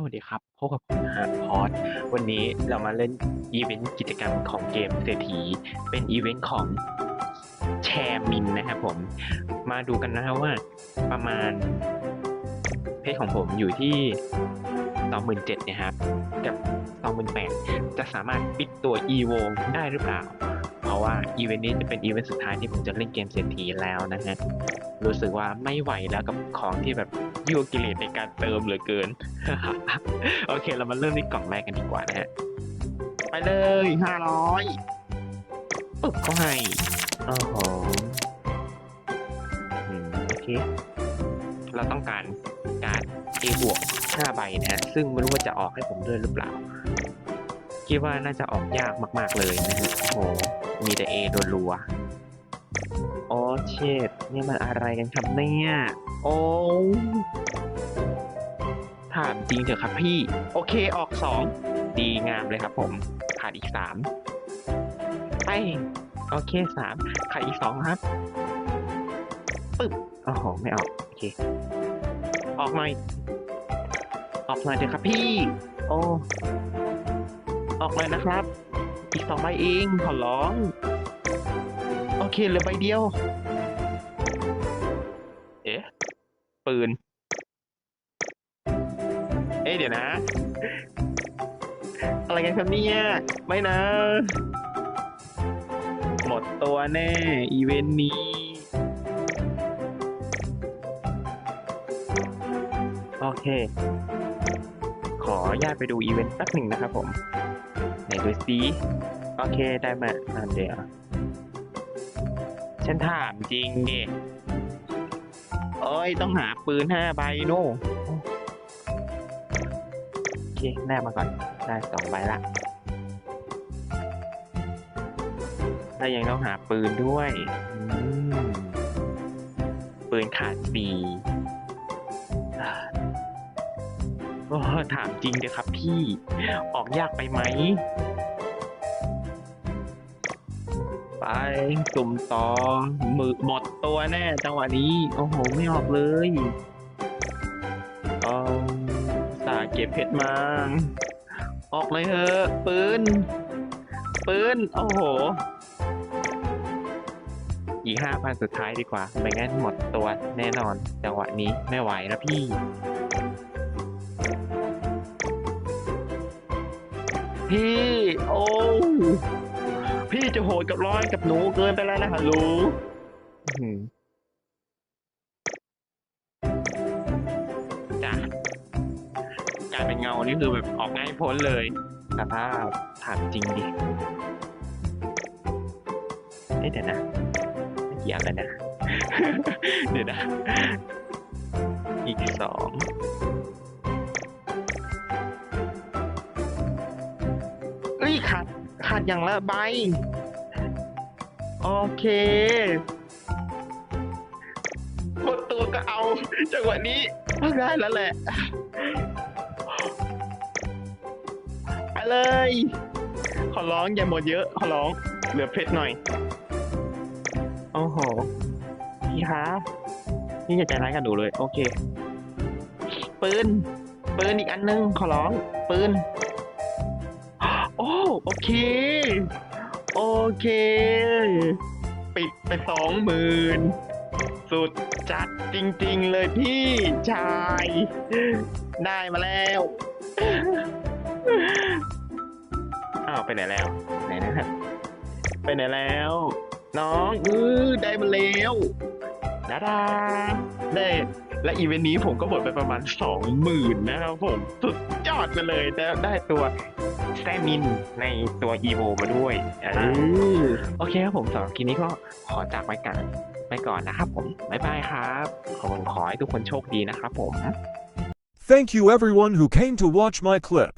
สวัสดีครับพบกับผมนะฮะพอดวันนี้เรามาเล่นอีเวนต์กิจกรรมของเกมเศรษฐี เป็นอีเวนต์ของแชร์มินนะครับผม มาดูกันนะฮะว่าประมาณ เพจของผมอยู่ที่ 27,000เนี่ยครับ กับ 28,000 จะสามารถปิดตัว EVO ได้หรือเปล่าะว่าอีเวนต์นี้จะเป็นอีเวนต์สุดท้ายที่ผมจะเล่นเกมเศรษฐีแล้วนะฮะ รู้สึกว่าไม่ไหวแล้วกับของที่แบบยั่วกิเลสในการเติมเหลือเกิน โอเค เรามาเริ่มที่กล่องแรกกันดีกว่านะฮะ ไปเลยห้าร้อยปึ๊บเขาให้โอ้โหโอเค เราต้องการการเอบวกห้าใบนะฮะ ซึ่งไม่รู้ว่าจะออกให้ผมด้วยหรือเปล่า คิดว่าน่าจะออกยากมาก ๆ เลยนะฮะโอ้โห แต่เอรัวๆโอ้เชิดนี่มันอะไรกันครับเนี่ย โอ้ถามจริงเถอะครับพี่ โอเคออกสองดีงามเลยครับผมขาดอีกสามไปโอเคสามขาดอีกสองครับปึ๊บโอ้โหไม่ออกโอเค ออกหน่อย ออกหน่อยเถอะครับพี่ โอ้ออกเลยนะครับ อีกสองใบเองขอร้องโอ เคเหลือใบเดียว เอ๊ะ ปืน เอ๊ะเดี๋ยวนะ อะไรกันครับเนี่ย ไม่นะ หมดตัวแน่ อีเวนต์นี้ โอเค ขออนุญาตไปดูอีเวนต์แป๊บหนึ่งนะครับผม ไหนดูซิโอเค ได้มาอันเดียว ฉันถามจริงดิโอ้ย ต้องหาปืนห้าใบโน่โอเคแนบมาก่อน ได้สองใบละแล้วยังต้องหาปืนด้วย ปืนขาดสี่อ่าโอ้ถามจริงเดียครับพี่ ออกยากไปไหม ไปสุ่มต่อมือหมดตัวแน่จังหวะนี้ โอ้โห ไม่ออกเลยเอาสาเก็บเพชรมา ออกเลยเถอะปืน ปืน โอ้โห อีกห้าพันสุดท้ายดีกว่า ไม่งั้นหมดตัวแน่นอน จังหวะนี้ไม่ไหวนะพี่พี่ โอ้ พี่จะโหดกับร้อยกับหนูเกินไปแล้วนะฮัลโหลอื้อหือจ้ะการเป็นเงานี่คือแบบออกง่ายพ้นเลยสภาพถามจริงดิเอ้ยเดี๋ยวนะเมื่อกี้อะไรนะ เดี๋ยวนะ อีกสองเอ้ยขาด ขาดอย่างละใบ โอเค หมดตัวก็เอา จังหวะนี้ก็ได้แล้วแหละ ไปเลย ขอร้องอย่าหมดเยอะ ขอร้อง เหลือเพชรหน่อย โอ้โห พี่ครับนี่อย่าใจร้ายกับหนูเลย โอเค ปืน ปืนอีกอันนึง ขอร้อง ปืน โอเค โอเค ปิดไปสองหมื่นสุดจัดจริง ๆ เลยพี่ชาย ได้มาแล้วอ้าวไปไหนแล้ว ไหนนะครับไปไหนแล้ว น้อง อือได้มาแล้วดาดาได้ และอีเวนต์นี้ผมก็หมดไปประมาณสองหมื่นนะครับผมสุดยอดไปเลยแต่ได้ตัวแซมินในตัวอีโวมาด้วยเออโอเคครับผมสำหรับคลิปนี้ก็ขอจากไว้กันไปก่อนนะครับผม บ๊ายบายครับขอขอให้ทุกคนโชคดีนะครับผม Thank you everyone who came to watch my clip.